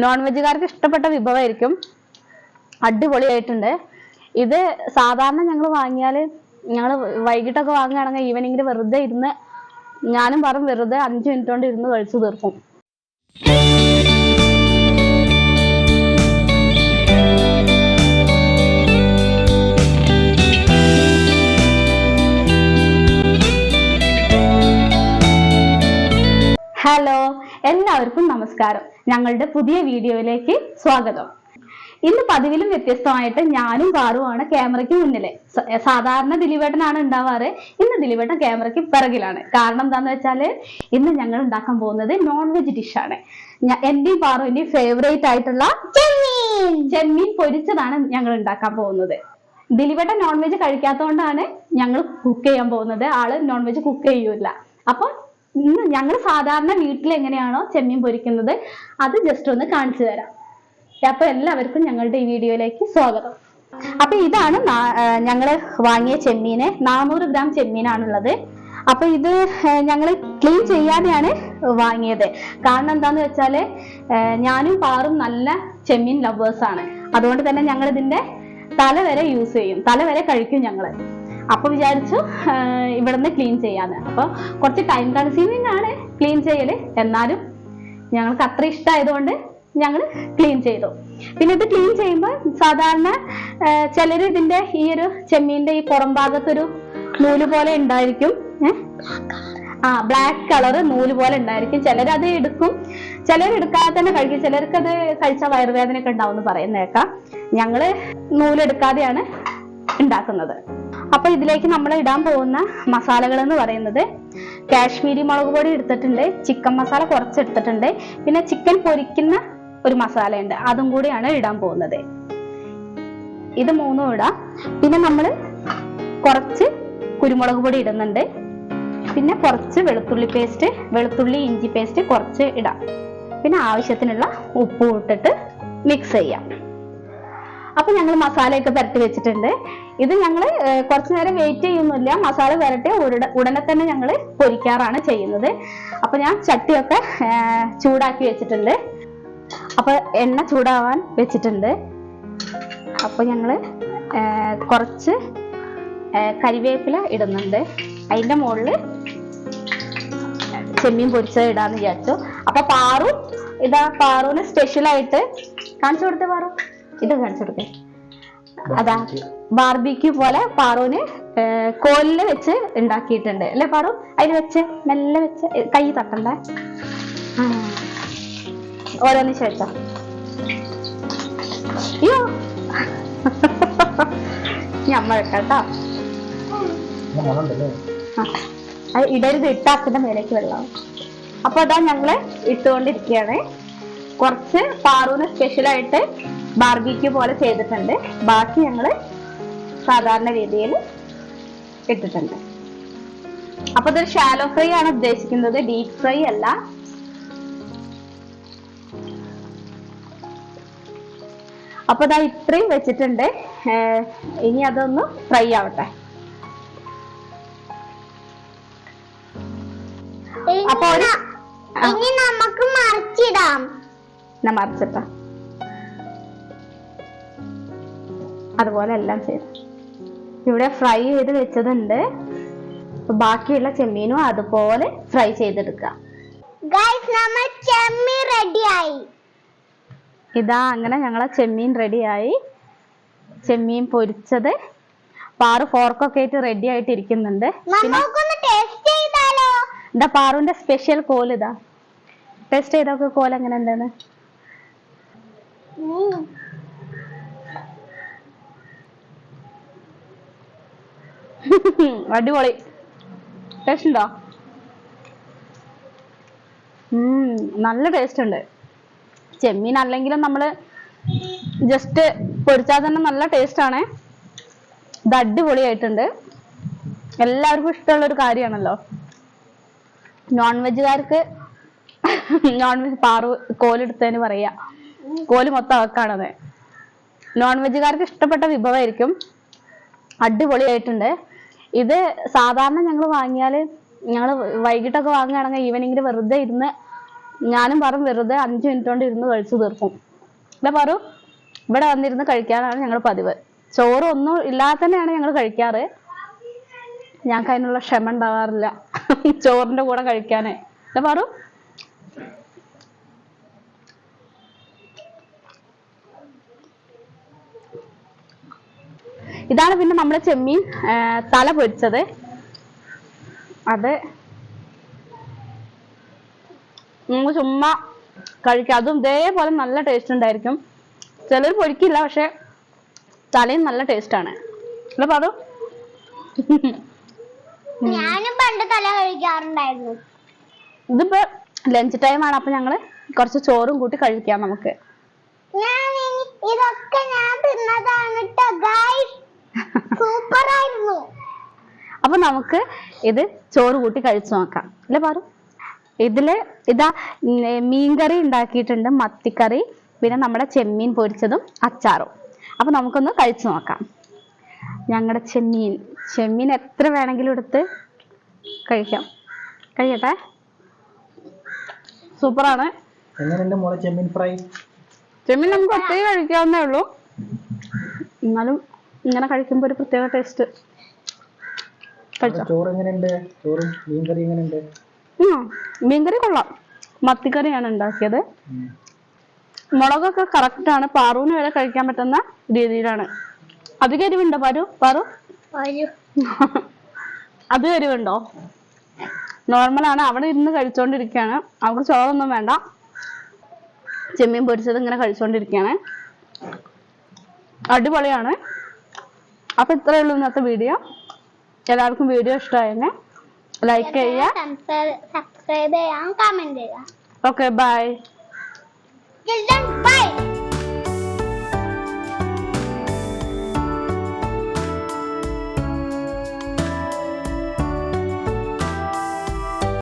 Non വെജുകാർക്ക് ഇഷ്ടപ്പെട്ട വിഭവമായിരിക്കും. അടിപൊളിയായിട്ടുണ്ട്. ഇത് സാധാരണ ഞങ്ങൾ വാങ്ങിയാൽ ഞങ്ങൾ വൈകിട്ടൊക്കെ വാങ്ങുകയാണെങ്കിൽ ഈവനിങ്ങിൽ വെറുതെ ഇരുന്ന് ഞാനും പറഞ്ഞു വെറുതെ അഞ്ച് മിനിറ്റ് കൊണ്ട് ഇരുന്ന് കഴിച്ചു തീർക്കും. ഹലോ എല്ലാവർക്കും നമസ്കാരം. ഞങ്ങളുടെ പുതിയ വീഡിയോയിലേക്ക് സ്വാഗതം. ഇന്ന് പതിവിലും വ്യത്യസ്തമായിട്ട് ഞാനും കാറുമാണ് ക്യാമറയ്ക്ക് മുന്നിലെ. സാധാരണ ദിലീപേട്ടനാണ് ഉണ്ടാവാറ്. ഇന്ന് ദിലീപേട്ടൻ ക്യാമറയ്ക്ക് പിറകിലാണ്. കാരണം എന്താന്ന് വെച്ചാൽ ഇന്ന് ഞങ്ങൾ ഉണ്ടാക്കാൻ പോകുന്നത് നോൺ വെജ് ഡിഷാണ് എന്റെയും പാറുവിന്റെയും ഫേവറേറ്റ് ആയിട്ടുള്ള ചെമ്മീൻ. ചെമ്മീൻ പൊരിച്ചതാണ് ഞങ്ങൾ ഉണ്ടാക്കാൻ പോകുന്നത്. ദിലീപേട്ടൻ നോൺ വെജ് കഴിക്കാത്തതുകൊണ്ടാണ് ഞങ്ങൾ കുക്ക് ചെയ്യാൻ പോകുന്നത്. ആൾ നോൺ വെജ് കുക്ക് ചെയ്യൂല. അപ്പൊ ഇന്ന് ഞങ്ങൾ സാധാരണ വീട്ടിൽ എങ്ങനെയാണോ ചെമ്മീൻ പൊരിക്കുന്നത് അത് ജസ്റ്റ് ഒന്ന് കാണിച്ചു തരാം. അപ്പൊ എല്ലാവർക്കും ഞങ്ങളുടെ ഈ വീഡിയോയിലേക്ക് സ്വാഗതം. അപ്പൊ ഇതാണ് ഞങ്ങൾ വാങ്ങിയ ചെമ്മീന്. നാനൂറ് ഗ്രാം ചെമ്മീനാണുള്ളത്. അപ്പൊ ഇത് ഞങ്ങൾ ക്ലീൻ ചെയ്യാതെയാണ് വാങ്ങിയത്. കാരണം എന്താന്ന് വെച്ചാൽ ഞാനും പാറും നല്ല ചെമ്മീൻ ലവേഴ്സ് ആണ്. അതുകൊണ്ട് തന്നെ ഞങ്ങൾ ഇതിന്റെ തല വരെ യൂസ് ചെയ്യും. തല വരെ കഴിക്കും ഞങ്ങൾ. അപ്പൊ വിചാരിച്ചു ഇവിടുന്ന് ക്ലീൻ ചെയ്യാന്ന്. അപ്പൊ കുറച്ച് ടൈം കൺസ്യൂമിങ് ആണ് ക്ലീൻ ചെയ്യൽ. എന്നാലും ഞങ്ങൾക്ക് അത്ര ഇഷ്ടമായതുകൊണ്ട് ഞങ്ങൾ ക്ലീൻ ചെയ്തു. പിന്നെ ഇത് ക്ലീൻ ചെയ്യുമ്പോൾ സാധാരണ ചിലർ ഇതിന്റെ ഈ ഒരു ചെമ്മീന്റെ ഈ പുറം ഭാഗത്തൊരു നൂൽ പോലെ ഉണ്ടായിരിക്കും? ആ ബ്ലാക്ക് കളർ നൂൽ പോലെ ഉണ്ടായിരിക്കും. ചിലർ അത് എടുക്കും. ചിലർ എടുക്കാതെ തന്നെ കഴിക്കും. ചിലർക്ക് അത് കഴിച്ചാൽ വയറുവേദനയൊക്കെ ഉണ്ടാവും എന്ന് പറയുന്നേക്കാം. ഞങ്ങൾ നൂലെടുക്കാതെയാണ് ഉണ്ടാക്കുന്നത്. അപ്പൊ ഇതിലേക്ക് നമ്മൾ ഇടാൻ പോകുന്ന മസാലകൾ എന്ന് പറയുന്നത് കാശ്മീരി മുളക് പൊടി എടുത്തിട്ടുണ്ട് ചിക്കൻ മസാല കുറച്ച് എടുത്തിട്ടുണ്ട് പിന്നെ ചിക്കൻ പൊരിക്കുന്ന ഒരു മസാല ഉണ്ട് അതും കൂടിയാണ് ഇടാൻ പോകുന്നത്. ഇത് മൂന്നും ഇടാം. പിന്നെ നമ്മൾ കുറച്ച് കുരുമുളക് പൊടി ഇടുന്നുണ്ട്. പിന്നെ കുറച്ച് വെളുത്തുള്ളി പേസ്റ്റ് വെളുത്തുള്ളി ഇഞ്ചി പേസ്റ്റ് കുറച്ച് ഇടാം. പിന്നെ ആവശ്യത്തിനുള്ള ഉപ്പ് ഇട്ടിട്ട് മിക്സ് ചെയ്യാം. അപ്പൊ ഞങ്ങൾ മസാലയൊക്കെ പുരട്ടി വെച്ചിട്ടുണ്ട്. ഇത് ഞങ്ങൾ കുറച്ചു നേരം വെയിറ്റ് ചെയ്യുന്നില്ല. മസാല പുരട്ടി ഉടനെ തന്നെ ഞങ്ങൾ പൊരിക്കാറാണ് ചെയ്യുന്നത്. അപ്പൊ ഞാൻ ചട്ടിയൊക്കെ ചൂടാക്കി വെച്ചിട്ടുണ്ട്. അപ്പൊ എണ്ണ ചൂടാവാൻ വെച്ചിട്ടുണ്ട്. അപ്പൊ ഞങ്ങൾ കുറച്ച് കരിവേപ്പില ഇടുന്നുണ്ട്. അതിന്റെ മുകളിൽ ചെമ്മീൻ പൊരിച്ചത് ഇടാന്ന് വിചാരിച്ചു. അപ്പൊ പാറു ഇതാ പാറുവിന് സ്പെഷ്യലായിട്ട് കാണിച്ചു കൊടുത്തേ പാറു. ഇത് കാണിച്ചു കൊടുക്കേ. അതാ ബാർബിക്യൂ പോലെ പാറുവിന് കോലിൽ വെച്ച് ഉണ്ടാക്കിയിട്ടുണ്ട്. അല്ലെ പാറു? അതിൽ വെച്ച് മെല്ലെ വെച്ച് കൈ തട്ടണ്ടേ? ഓരോന്ന് വെച്ചോ. അയ്യോ. ഞമ്മ വെക്കാട്ടോ. ആ. അത് ഇടരുത് ഇട്ടാക്കുന്ന മേലേക്ക് വെള്ളം. അപ്പൊ അതാ ഞങ്ങൾ ഇട്ടുകൊണ്ടിരിക്കുകയാണ്. കുറച്ച് പാറുവിന് സ്പെഷ്യൽ ആയിട്ട് ബാർബിക്യൂ പോലെ ചെയ്തിട്ടുണ്ട്. ബാക്കി ഞങ്ങൾ സാധാരണ രീതിയിൽ ഇട്ടിട്ടുണ്ട്. അപ്പൊ ഇതൊരു ഷാലോ ഫ്രൈ ആണ് ഉദ്ദേശിക്കുന്നത്. ഡീപ് ഫ്രൈ അല്ല. അപ്പൊ ഇതാ ഇത്രയും വെച്ചിട്ടുണ്ട്. ഇനി അതൊന്ന് ഫ്രൈ ആവട്ടെ. അപ്പൊ ഇനി നമുക്ക് മറിച്ചിടാം. മറിച്ചിട്ടാ മറിച്ചിട്ട. അതുപോലെ എല്ലാം ചെയ്തു. ഇവിടെ ഫ്രൈ ചെയ്ത് വെച്ചതുണ്ട്. ബാക്കിയുള്ള ചെമ്മീനും അതുപോലെ ഫ്രൈ ചെയ്തെടുക്കുക. ഇതാ അങ്ങനെ ഞങ്ങളെ ചെമ്മീൻ റെഡിയായി ചെമ്മീൻ പൊരിച്ചത്. പാറു ഫോർക്കൊക്കെ ആയിട്ട് റെഡി ആയിട്ട് ഇരിക്കുന്നുണ്ട്. ഇതാ പാറുവിന്റെ സ്പെഷ്യൽ കോൽ ഇതാ. ടേസ്റ്റ് ചെയ്തൊക്കെ കോൽ എങ്ങനെ ഉണ്ടെന്ന്? അടിപൊളി. ടേസ്റ്റ് ഉണ്ടോ? നല്ല ടേസ്റ്റ് ഉണ്ട്. ചെമ്മീൻ അല്ലെങ്കിലും നമ്മൾ ജസ്റ്റ് പൊരിച്ചാൽ തന്നെ നല്ല ടേസ്റ്റ് ആണ്. ഇത് അടിപൊളിയായിട്ടുണ്ട്. എല്ലാവർക്കും ഇഷ്ടമുള്ള ഒരു കാര്യമാണല്ലോ. നോൺ വെജുകാർക്ക് നോൺ വെജ് പാറു കോലെടുത്തതിന് പറയാ. കോൽ മൊത്തം അവക്കാണത്. നോൺ വെജുകാർക്ക് ഇഷ്ടപ്പെട്ട വിഭവമായിരിക്കും. അടിപൊളിയായിട്ടുണ്ട്. ഇത് സാധാരണ ഞങ്ങൾ വാങ്ങിയാൽ ഞങ്ങൾ വൈകിട്ടൊക്കെ വാങ്ങുകയാണെങ്കിൽ ഈവനിങ്ങിൽ വെറുതെ ഇരുന്ന് ഞാനും പറയും വെറുതെ അഞ്ച് മിനിറ്റ് കൊണ്ട് ഇരുന്ന് കഴിച്ചു തീർക്കും. ഇവിടെ പറു ഇവിടെ വന്നിരുന്ന് കഴിക്കാനാണ് ഞങ്ങൾ പതിവ്. ചോറ് ഒന്നും ഇല്ലാതെ തന്നെയാണ് ഞങ്ങൾ കഴിക്കാറ്. ഞങ്ങൾക്ക് അതിനുള്ള ക്ഷമ ഉണ്ടാവാറില്ല. ചോറിന്റെ കൂടെ കഴിക്കാനേ. ഇവിടെ പറു ഇതാണ് പിന്നെ നമ്മൾ ചെമ്മീൻ തല പൊരിച്ചത്. അത് നമുക്ക് ചുമ്മാ കഴിക്കാം. അതും ഇതേപോലെ നല്ല ടേസ്റ്റ് ഉണ്ടായിരിക്കും. ചിലർ പൊരിക്കില്ല പക്ഷെ തലയും നല്ല ടേസ്റ്റ് ആണ്. അല്ല പാറു? ഞാനും പണ്ട് തല കഴിക്കാറുണ്ടായിരുന്നു ഇതിപ്പോ ലഞ്ച് ടൈം ആണ് അപ്പൊ ഞങ്ങൾ കുറച്ച് ചോറും കൂട്ടി കഴിക്കാം നമുക്ക്. ഞാൻ ഇതൊക്കെ ഞാൻ തിന്നതാണ് കേട്ടോ സൂപ്പർ ആയിരുന്നു അപ്പൊ നമുക്ക് ഇത് ചോറ് കൂട്ടി കഴിച്ചു നോക്കാം. അല്ലെ പാറു? ഇതിൽ ഇതാ മീൻകറി ഉണ്ടാക്കിയിട്ടുണ്ട് മത്തിക്കറി പിന്നെ നമ്മുടെ ചെമ്മീൻ പൊരിച്ചതും അച്ചാറും. അപ്പൊ നമുക്കൊന്ന് കഴിച്ചു നോക്കാം. ഞങ്ങളുടെ ചെമ്മീൻ ചെമ്മീൻ എത്ര വേണമെങ്കിലും എടുത്ത് കഴിക്കാം. കഴിയട്ടെ? സൂപ്പറാണ്. ചെമ്മീൻ ഫ്രൈ? ചെമ്മീൻ നമുക്ക് ഒത്തിരി കഴിക്കാവുന്നേ ഉള്ളൂ. എന്നാലും ഇങ്ങനെ കഴിക്കുമ്പോൾ ഒരു പ്രത്യേക ടേസ്റ്റ് ചോറ് എങ്ങനെയുണ്ട്? ചോറും മീൻ കറി എങ്ങനെയുണ്ട് മീൻകറി കൊള്ളാം. മത്തിക്കറിയാണ് ഉണ്ടാക്കിയത്. മുളകൊക്കെ കറക്റ്റ് ആണ്. പാറുവിന് വരെ കഴിക്കാൻ പറ്റുന്ന രീതിയിലാണ്. അധികം എരിവുണ്ടോ പാരു പാറു? അത് എരിവുണ്ടോ? നോർമൽ ആണ്. അവിടെ ഇരുന്ന് കഴിച്ചോണ്ടിരിക്കുകയാണ്. അവർക്ക് ചോറൊന്നും വേണ്ട. ചെമ്മീൻ പൊരിച്ചത് ഇങ്ങനെ കഴിച്ചോണ്ടിരിക്കുകയാണ്. അടിപൊളിയാണ്. അപ്പൊ ഇത്രയേ ഉള്ളൂ ഇന്നത്തെ വീഡിയോ എല്ലാവർക്കും വീഡിയോ ഇഷ്ടമായെന്നെ. ലൈക്ക് ചെയ്യുക. സബ്സ്ക്രൈബ് ചെയ്യാം കമന്റ് ചെയ്യുക ഓക്കെ ബൈ ബൈ